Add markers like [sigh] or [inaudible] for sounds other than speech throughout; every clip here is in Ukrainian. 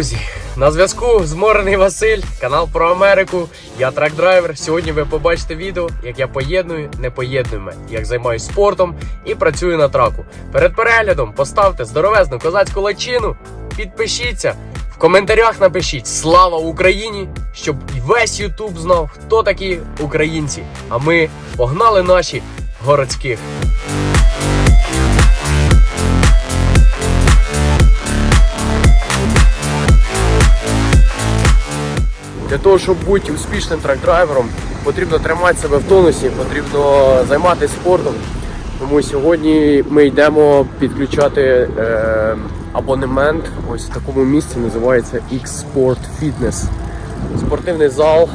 Друзі! На зв'язку зморений Василь, канал про Америку. Я трак-драйвер. Сьогодні ви побачите відео, як я поєдную непоєднуємо, як займаюся спортом і працюю на траку. Перед переглядом поставте здоровезну козацьку лачину, підпишіться. В коментарях напишіть Слава Україні! щоб весь Ютуб знав, хто такі українці. А ми погнали наші городських. Для того, щоб бути успішним трак-драйвером, потрібно тримати себе в тонусі, потрібно займатися спортом. Тому сьогодні ми йдемо підключати е, абонемент ось в такому місці, називається X-Sport Fitness. Спортивний зал.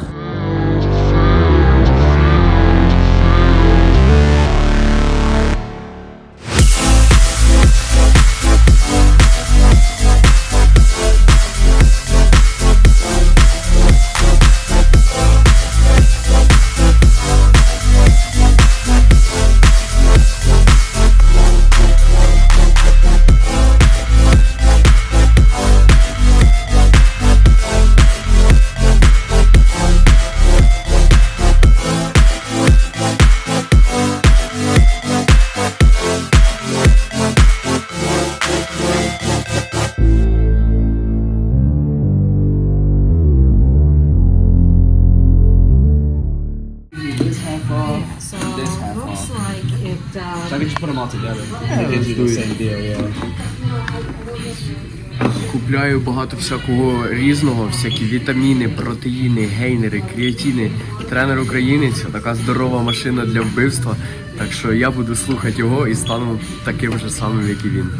Багато всякого різного, всякі вітаміни, протеїни, гейнери, креатини. Тренер українець, така здорова машина для вбивства. Так що я буду слухати його і стану таким же самим, як і він.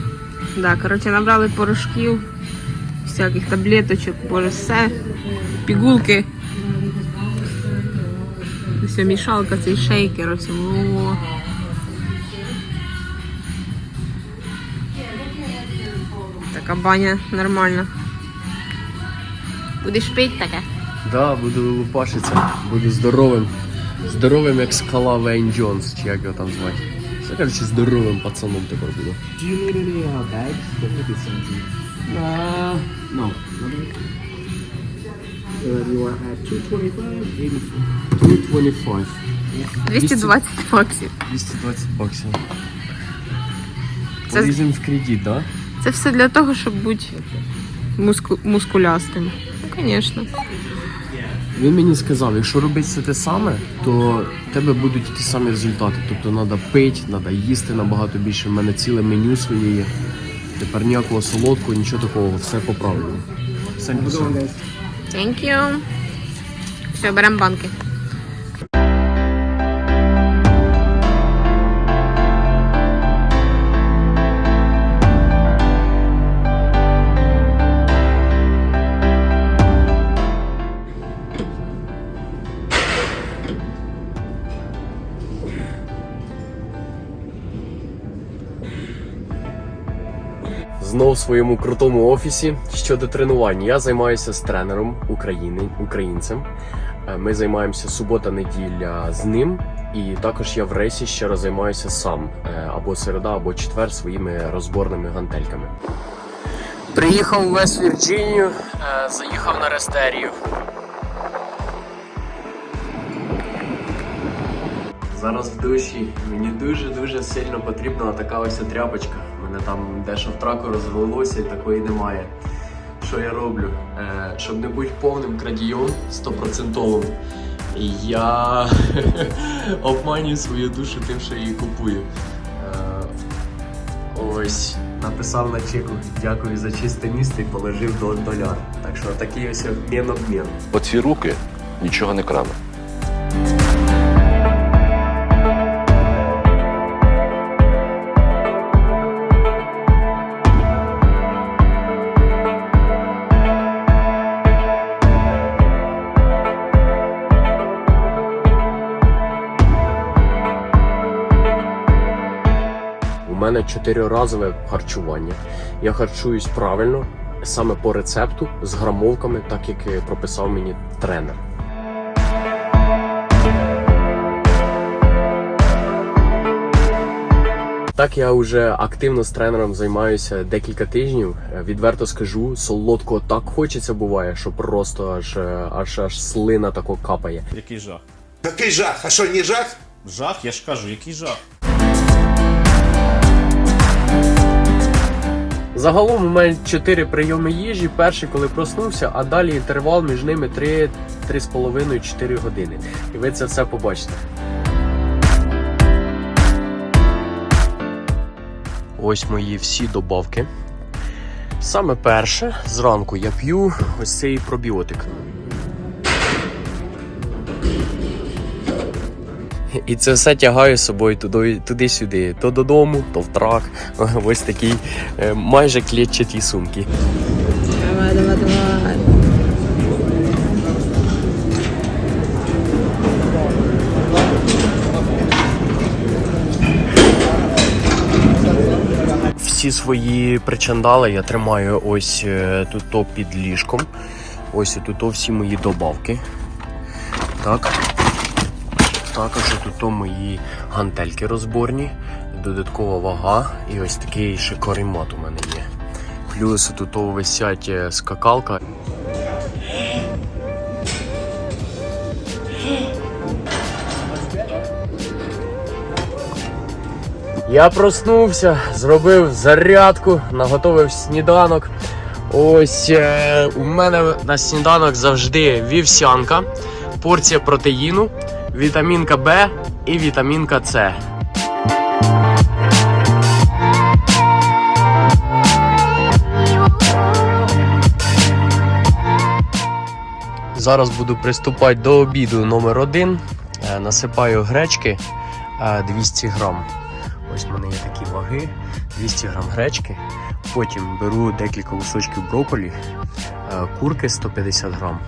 да, коротше, набрали порошків, всяких таблеточок, боже, все, пігулки. Все, мішалка, цей шейкер, ось. О. Така баня нормальна. Будеш пити таке? Да, буду лупашитися, буду здоровим. Здоровим, як скала Вейн Джонс, чи як його там звати. Це, коротше, здоровим пацаном тепер буду. Do you need any uh, bags? There could be some. Uh, no. Uh, you are at 225, 84. 225. 220 баксів. 220 баксів. Це- Полізем в кредит, да? Це все для того, щоб бути муску... мускулястим. Звісно. Він мені сказав, якщо робити все те саме, то в тебе будуть ті самі результати. Тобто треба пити, треба їсти набагато більше. У мене ціле меню своє є. Тепер ніякого солодкого, нічого такого, все по плюс. Thank you. Все, беремо банки. Знов в своєму крутому офісі щодо тренувань. Я займаюся з тренером України, українцем. Е, Ми займаємося субота-неділя з ним. І також я в рейсі ще раз займаюся сам е, або середа, або четвер своїми розборними гантельками. Приїхав в Вест Вірджинію, е, заїхав на Рестерію. Зараз в душі мені дуже-дуже сильно потрібна така ось тряпочка. У мене там дещо в траку розвелося і такої немає. Що я роблю? Е, щоб не бути повним крадієм стопроцентовим, я [laughs] обманюю свою душу тим, що її купую. Е, ось, написав на чеку дякую за чисте місто і положив до доляр. Так що такий ось обмін-обмін. Оці руки нічого не крали. Мене чотириразове харчування. Я харчуюсь правильно, саме по рецепту з грамовками, так як прописав мені тренер. Так я вже активно з тренером займаюся декілька тижнів. Е, Відверто скажу, солодко так хочеться буває, що просто аж е, аж аж слина тако капає. Який жах? Який жах? А що, не жах? Жах, я ж кажу, який жах. Загалом у мене 4 прийоми їжі. Перший, коли проснувся, а далі інтервал між ними 3 3,5-4 години. І ви це все побачите. Ось мої всі добавки. Саме перше, зранку я п'ю ось цей пробіотик. І це все тягаю з собою туди- туди-сюди, то додому, то в трак. [laughs] Ось такі е, майже клітчаті сумки. Давай, давай, давай. Всі свої причандали я тримаю ось е, тут то під ліжком. Ось тут то всі мої добавки. Так. Також тут мої гантельки розборні, додаткова вага і ось такий ще корімат у мене є. Плюс тут висять е, скакалка. Я проснувся, зробив зарядку, наготовив сніданок. Ось е, у мене на сніданок завжди вівсянка, порція протеїну, вітамінка Б і вітамінка С. Зараз буду приступати до обіду номер один. Е, Насипаю гречки е, 200 грам. Ось в мене є такі ваги, 200 грам гречки. Потім беру декілька кусочків брокколі, е, курки 150 грам.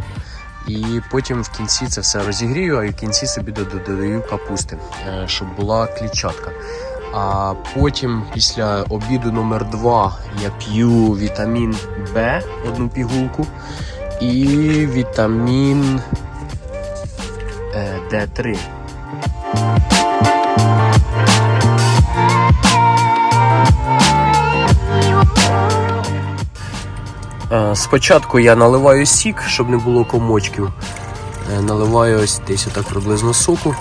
І потім в кінці це все розігрію, а в кінці собі додаю капусти, е, щоб була клітчатка. А потім, після обіду номер 2 я п'ю вітамін Б, одну пігулку, і вітамін е, Д3. Спочатку я наливаю сік, щоб не було комочків. Е, Наливаю ось десь отак приблизно соку,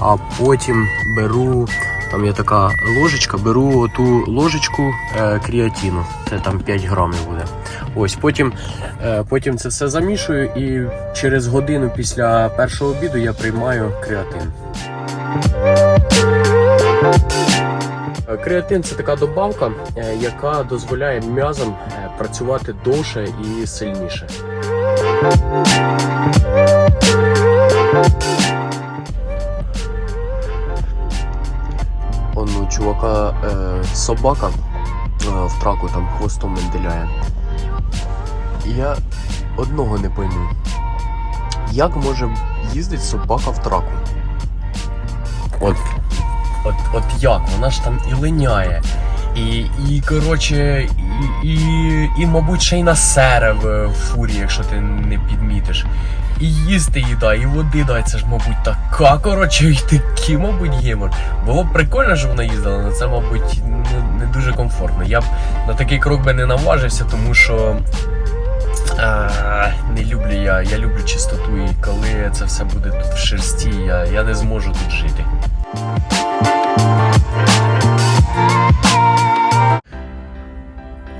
а потім беру, там є така ложечка, беру оту ложечку е, кріатіну. Це там 5 грамів буде. Ось потім, е, потім це все замішую і через годину після першого обіду я приймаю креатин. Е, Креатин це така добавка, е, яка дозволяє м'язам е, працювати довше і сильніше. Он чувака е, собака е, в траку там хвостом менделяє. Я одного не пойму. Як може їздити собака в траку? От От, от як? Вона ж там і линяє. І, і коротше, і, і, і, мабуть, ще й на сере в, фурі, якщо ти не підмітиш. І їсти їда, і води дай, це ж, мабуть, така, коротше, і такий, мабуть, гемор. Було б прикольно, щоб вона їздила, але це, мабуть, не, не дуже комфортно. Я б на такий крок би не наважився, тому що. А, не люблю я, я люблю чистоту, і коли це все буде тут в шерсті, я, я не зможу тут жити.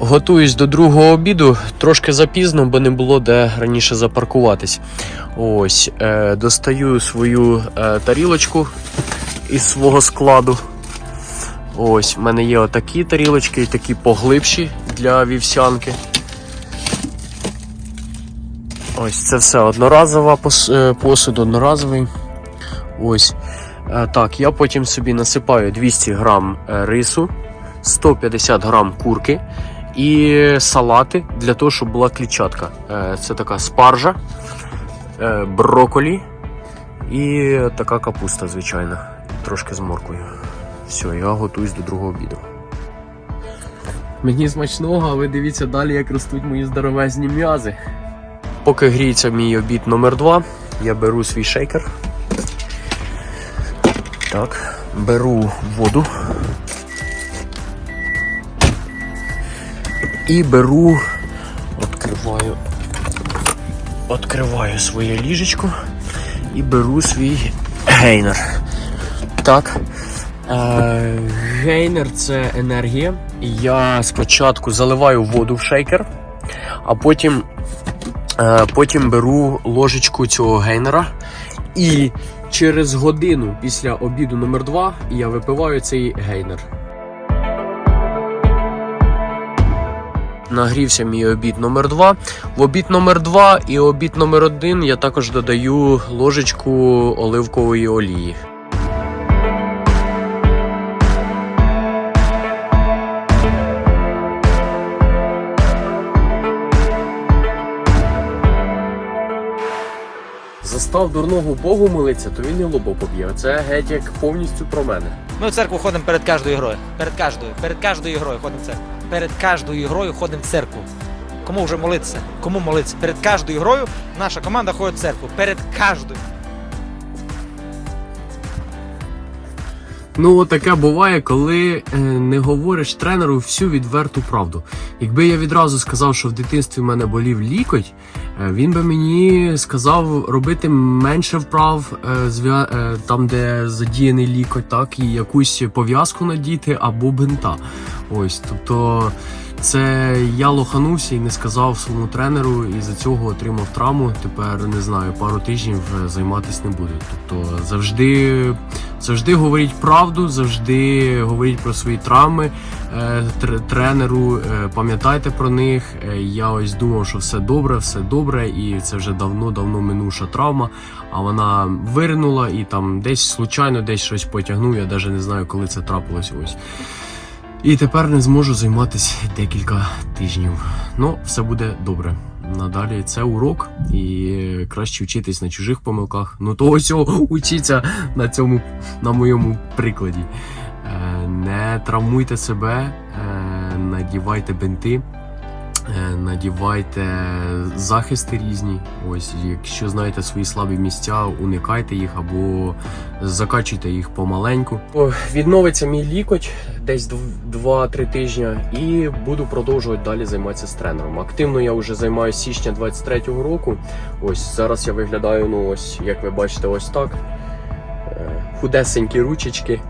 Готуюсь до другого обіду, трошки запізно, бо не було де раніше запаркуватись. Ось, е, достаю свою е, тарілочку із свого складу. Ось, в мене є отакі тарілочки і такі поглибші для вівсянки. Ось це все одноразова е, посуд, одноразовий. Ось. Е, Так, я потім собі насипаю 200 грам е, рису, 150 грам курки і салати для того, щоб була клітчатка. Е, Це така спаржа, е, брокколі і така капуста, звичайно, трошки з морквою. Все, я готуюсь до другого обіду. Мені смачного, а ви дивіться далі, як ростуть мої здоровезні м'язи. Поки гріється мій обід номер 2 я беру свій шейкер. Так, беру воду. І беру, відкриваю, відкриваю своє ліжечко і беру свій гейнер. Так. Е, гейнер це енергія. Я спочатку заливаю воду в шейкер, а потім, е, потім беру ложечку цього гейнера. І через годину після обіду номер 2 я випиваю цей гейнер. Нагрівся мій обід номер 2 В обід номер 2 і обід номер 1 я також додаю ложечку оливкової олії. Застав дурного Богу молиться, то він і лобо поб'є. Це геть як повністю про мене. Ми в церкву ходимо перед кожною грою. Перед кожною, перед кожною грою ходимо в церкву. Перед кожною грою ходимо в церкву. Кому вже молитися? Кому молитися? Перед кожною грою наша команда ходить в церкву. Перед кожною. Ну, таке буває, коли е, не говориш тренеру всю відверту правду. Якби я відразу сказав, що в дитинстві в мене болів лікоть, він би мені сказав робити менше вправ е, е, там, де задіяний лікоть, так, і якусь пов'язку надіти або бинта. Ось, тобто. Це я лоханувся і не сказав своєму тренеру, і за цього отримав травму. Тепер не знаю, пару тижнів займатися не буду. Тобто завжди, завжди говоріть правду, завжди говоріть про свої травми е, тренеру. е, Пам'ятайте про них. Е, Я ось думав, що все добре, все добре, і це вже давно-давно минуша травма. А вона виринула і там десь случайно десь щось потягнув. Я навіть не знаю, коли це трапилось. Ось. І тепер не зможу займатися декілька тижнів. Ну, все буде добре. Надалі це урок, і краще вчитись на чужих помилках. Ну то ось учіться на цьому, на моєму прикладі. Е, Не травмуйте себе, е, надівайте бинти, надівайте захисти різні. Ось, якщо знаєте свої слабі місця, уникайте їх або закачуйте їх помаленьку. Відновиться мій лікоть десь 2-3 тижні, і буду продовжувати далі займатися з тренером. Активно я вже займаюся січня 23-го року. Ось зараз я виглядаю, ну ось як ви бачите, ось так. Худесенькі ручечки.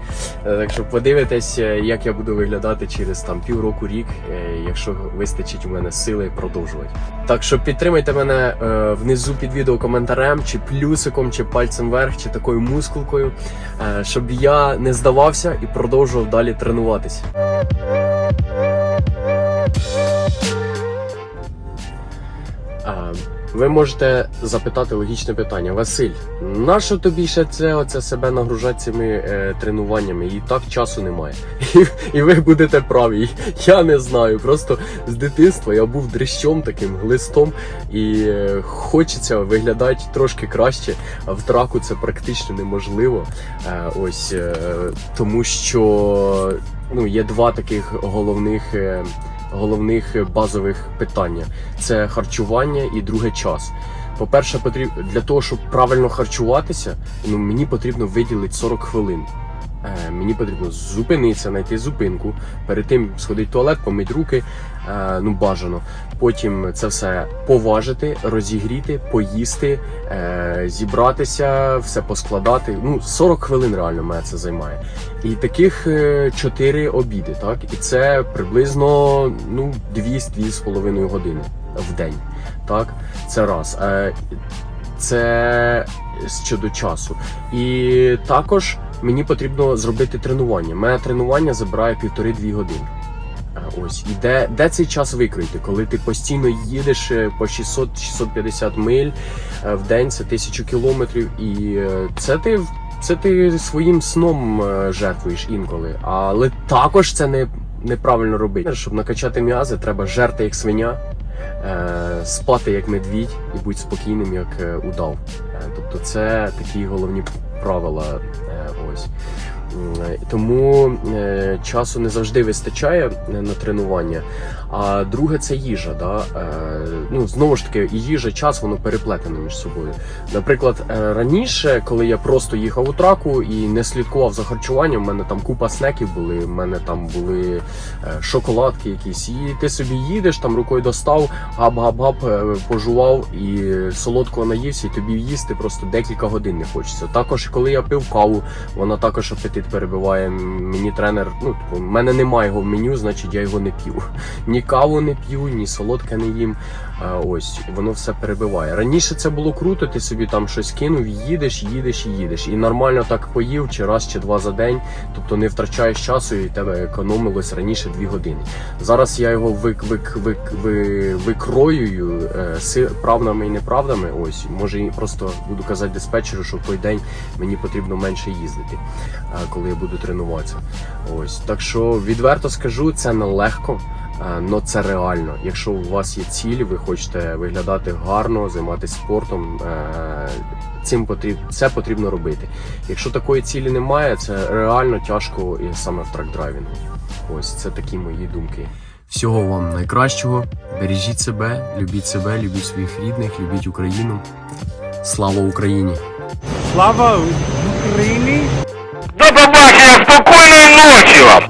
Е, Так що подивитесь, е, як я буду виглядати через там півроку рік, е, якщо вистачить у мене сили продовжувати. Так що підтримайте мене внизу під відео коментарем, чи плюсиком, чи пальцем вверх, чи такою мускулкою, щоб я не здавався і продовжував далі тренуватися. Ви можете запитати логічне питання: Василь, нащо тобі ще це оце себе нагружати цими е, тренуваннями? І так часу немає. І, і ви будете праві. Я не знаю. Просто з дитинства я був дрищом таким глистом, і е, хочеться виглядати трошки краще. А в траку це практично неможливо. Е, ось е, тому, що ну є два таких головних. е, Головних базових питання це харчування і друге час. По-перше, потрібно для того, щоб правильно харчуватися, ну мені потрібно виділити 40 хвилин. Е, мені потрібно зупинитися, знайти зупинку, перед тим сходити в туалет, помити руки, ну бажано. Потім це все поважити, розігріти, поїсти, е, зібратися, все поскладати. Ну, 40 хвилин реально мене це займає. І таких 4 обіди, так? І це приблизно ну, 2-2,5 години в день. Так, це раз. Е, Це щодо часу. І також мені потрібно зробити тренування. Моє тренування забирає півтори-дві години. Ось і де, де цей час викрити, коли ти постійно їдеш е, по 600-650 миль е, в день, це тисячу кілометрів, і е, це ти це ти своїм сном жертвуєш інколи. Але також це не неправильно робити. Щоб накачати м'язи, треба жерти як свиня, спати як медвідь і бути спокійним як удав. Тобто це такі головні правила. Ось. Тому е, часу не завжди вистачає е, на тренування. А друге це їжа. Да? Е, ну, знову ж таки, їжа, час воно переплетено між собою. Наприклад, раніше, коли я просто їхав у траку і не слідкував за харчуванням, в мене там купа снеків були, в мене там були шоколадки якісь. І ти собі їдеш, там рукою достав, гап-гап-гап, е, пожував і солодкого наївся, і тобі їсти просто декілька годин не хочеться. Також, коли я пив каву, вона також апетит перебиває. Мені тренер, ну типу, в мене немає його в меню, значить я його не п'ю. Ні каву не п'ю, ні солодке не їм. Ось воно все перебиває. Раніше це було круто, ти собі там щось кинув, їдеш, їдеш їдеш. І нормально так поїв чи раз, чи два за день. Тобто не втрачаєш часу і тебе економилось раніше дві години. Зараз я його вик, вик, вик, ви, викроюю е, правдами і неправдами. Ось може і просто буду казати диспетчеру, що в той день мені потрібно менше їздити, е, коли я буду тренуватися. Ось так що відверто скажу, це нелегко. Е, но це реально. Якщо у вас є ціль, ви хочете виглядати гарно, займатися спортом. Е, цим потрібно це потрібно робити. Якщо такої цілі немає, це реально тяжко і саме в трак-драйвінгу. Ось це такі мої думки. Всього вам найкращого. Бережіть себе, любіть себе, любіть своїх рідних, любіть Україну. Слава Україні! Слава Україні! До побачення! Спокійної ночі вам!